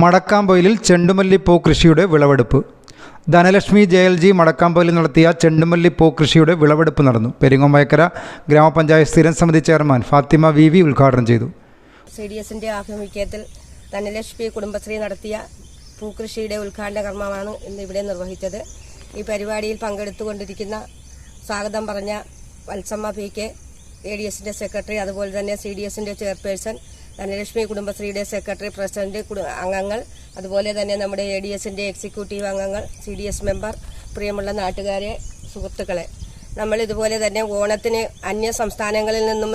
മടക്കാമ്പൊയിലിൽ ചെണ്ടുമല്ലിപ്പൂ കൃഷിയുടെ വിളവെടുപ്പ്. ധനലക്ഷ്മി ജെ എൽ ജി മടക്കാമ്പൊയിലിൽ നടത്തിയ ചെണ്ടുമല്ലിപ്പൂ കൃഷിയുടെ വിളവെടുപ്പ് നടന്നു. പെരിങ്ങോമയക്കര ഗ്രാമപഞ്ചായത്ത് സ്ഥിരം സമിതി ചെയർമാൻ ഫാത്തിമ വി വി ഉദ്ഘാടനം ചെയ്തു. സി ഡി എസിന്റെ ആഭിമുഖ്യത്തിൽ ധനലക്ഷ്മി കുടുംബശ്രീ നടത്തിയ പൂക്കൃഷിയുടെ ഉദ്ഘാടന കർമ്മമാണ് ഇന്ന് ഇവിടെ നിർവഹിച്ചത്. ഈ പരിപാടിയിൽ പങ്കെടുത്തുകൊണ്ടിരിക്കുന്ന സ്വാഗതം പറഞ്ഞ Valsamma P K A D എസിന്റെ സെക്രട്ടറി അതുപോലെ തന്നെ സി ഡി എസിന്റെ ചെയർപേഴ്സൺ ധനലക്ഷ്മി കുടുംബശ്രീയുടെ സെക്രട്ടറി പ്രസിഡന്റ് അംഗങ്ങൾ അതുപോലെ തന്നെ നമ്മുടെ എ ഡി എസിന്റെ എക്സിക്യൂട്ടീവ് അംഗങ്ങൾ സി ഡി എസ് മെമ്പർ പ്രിയമുള്ള നാട്ടുകാരെ സുഹൃത്തുക്കളെ. നമ്മൾ ഇതുപോലെ തന്നെ ഓണത്തിന് അന്യ സംസ്ഥാനങ്ങളിൽ നിന്നും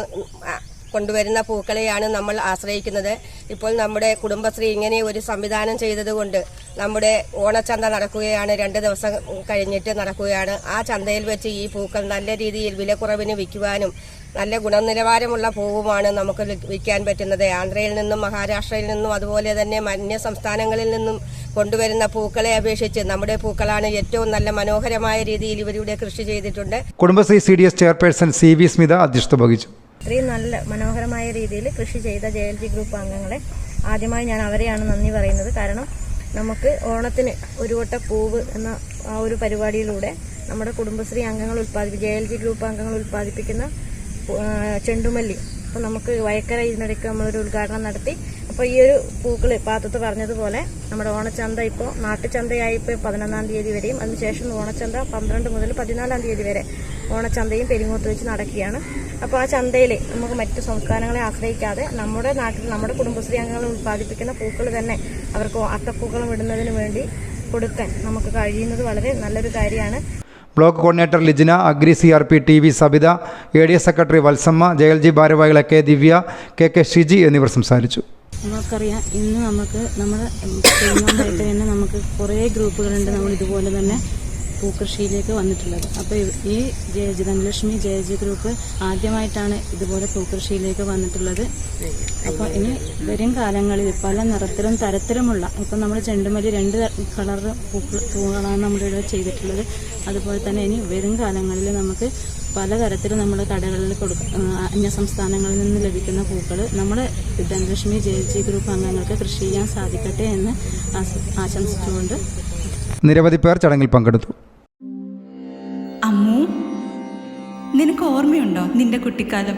കൊണ്ടുവരുന്ന പൂക്കളെയാണ് നമ്മൾ ആശ്രയിക്കുന്നത്. ഇപ്പോൾ നമ്മുടെ കുടുംബശ്രീ ഇങ്ങനെ ഒരു സംവിധാനം ചെയ്തതുകൊണ്ട് നമ്മുടെ ഓണച്ചന്ത നടക്കുകയാണ്. രണ്ട് ദിവസം കഴിഞ്ഞിട്ട് നടക്കുകയാണ്. ആ ചന്തയിൽ വെച്ച് ഈ പൂക്കൾ നല്ല രീതിയിൽ വിലക്കുറവിന് വിൽക്കുവാനും നല്ല ഗുണനിലവാരമുള്ള പൂവുമാണ് നമുക്ക് വിൽക്കാൻ പറ്റുന്നത്. ആന്ധ്രയിൽ നിന്നും മഹാരാഷ്ട്രയിൽ നിന്നും അതുപോലെ തന്നെ അന്യ സംസ്ഥാനങ്ങളിൽ നിന്നും കൊണ്ടുവരുന്ന പൂക്കളെ അപേക്ഷിച്ച് നമ്മുടെ പൂക്കളാണ് ഏറ്റവും നല്ല മനോഹരമായ രീതിയിൽ ഇവരിവിടെ കൃഷി ചെയ്തിട്ടുണ്ട്. Kudumbashree C D S chairperson C V Smitha അധ്യക്ഷത വഹിച്ചു. ഇത്രയും നല്ല മനോഹരമായ രീതിയിൽ കൃഷി ചെയ്ത ജെ എൽ ജി ഗ്രൂപ്പ് അംഗങ്ങളെ ആദ്യമായി ഞാൻ അവരെയാണ് നന്ദി പറയുന്നത്. കാരണം നമുക്ക് ഓണത്തിന് ഒരു വട്ട പൂവ് എന്ന ആ ഒരു പരിപാടിയിലൂടെ നമ്മുടെ കുടുംബശ്രീ അംഗങ്ങൾ ഉൽപ്പാദിപ്പിക്കും ജെ എൽ ജി ഗ്രൂപ്പ് അംഗങ്ങൾ ഉൽപ്പാദിപ്പിക്കുന്ന ചെണ്ടുമല്ലി. അപ്പോൾ നമുക്ക് വയക്കര ഇതിനിടയ്ക്ക് നമ്മളൊരു ഉദ്ഘാടനം നടത്തി. അപ്പോൾ ഈ ഒരു പൂക്കൾ പാത്തത്ത് പറഞ്ഞതുപോലെ നമ്മുടെ ഓണച്ചന്ത ഇപ്പോൾ നാട്ടുചന്തയായി ഇപ്പോൾ പതിനൊന്നാം തീയതി വരെയും അതിനുശേഷം ഓണച്ചന്ത പന്ത്രണ്ട് മുതൽ പതിനാലാം തീയതി വരെ ഓണച്ചന്തയും പെരിങ്ങോത്ത് വെച്ച് നടക്കുകയാണ്. അപ്പോൾ ആ ചന്തയിൽ നമുക്ക് മറ്റു സംസ്ഥാനങ്ങളെ ആശ്രയിക്കാതെ നമ്മുടെ നാട്ടിൽ നമ്മുടെ കുടുംബശ്രീ അംഗങ്ങൾ ഉൽപ്പാദിപ്പിക്കുന്ന പൂക്കൾ തന്നെ അവർക്ക് അത്തപ്പൂക്കളം ഇടുന്നതിന് വേണ്ടി കൊടുക്കാൻ നമുക്ക് കഴിയുന്നത് വളരെ നല്ലൊരു കാര്യമാണ്. Block coordinator Lijina agri C R P T V Sabitha A D S secretary Valsamma Jayalji ഭാരവാഹികളെ K Divya K K Shiji എന്നിവർ സംസാരിച്ചു. നമുക്കറിയാം ഇന്ന് നമുക്ക് നമ്മുടെ ചെയ്യുന്നതായിട്ട് തന്നെ നമുക്ക് കുറേ ഗ്രൂപ്പുകളുണ്ട് നമ്മൾ ഇതുപോലെ തന്നെ പൂക്കൃഷിയിലേക്ക് വന്നിട്ടുള്ളത്. അപ്പോൾ ഈ ജയ ധനലക്ഷ്മി ജയജി ഗ്രൂപ്പ് ആദ്യമായിട്ടാണ് ഇതുപോലെ പൂക്കൃഷിയിലേക്ക് വന്നിട്ടുള്ളത്. അപ്പോൾ ഇനി വരും കാലങ്ങളിൽ പല നിറത്തിലും തരത്തിലുമുള്ള ഇപ്പം നമ്മൾ ചെണ്ടുമല്ലി രണ്ട് കളർ പൂക്കൾ പൂക്കളാണ് നമ്മളിവിടെ ചെയ്തിട്ടുള്ളത്. അതുപോലെ തന്നെ ഇനി വരും കാലങ്ങളിൽ നമുക്ക് പലതരത്തിലും നമ്മൾ കടകളിൽ കൊടുക്ക അന്യ സംസ്ഥാനങ്ങളിൽ നിന്ന് ലഭിക്കുന്ന പൂക്കൾ നമ്മുടെ ധനലക്ഷ്മി ജെ ജി ഗ്രൂപ്പ് അംഗങ്ങൾക്ക് കൃഷി ചെയ്യാൻ സാധിക്കട്ടെ എന്ന് ആശ- ആശംസിച്ചുകൊണ്ട് നിരവധി പേർ ചടങ്ങിൽ പങ്കെടുത്തു. അമ്മു നിനക്ക് ഓർമ്മയുണ്ടോ നിന്റെ കുട്ടിക്കാലം?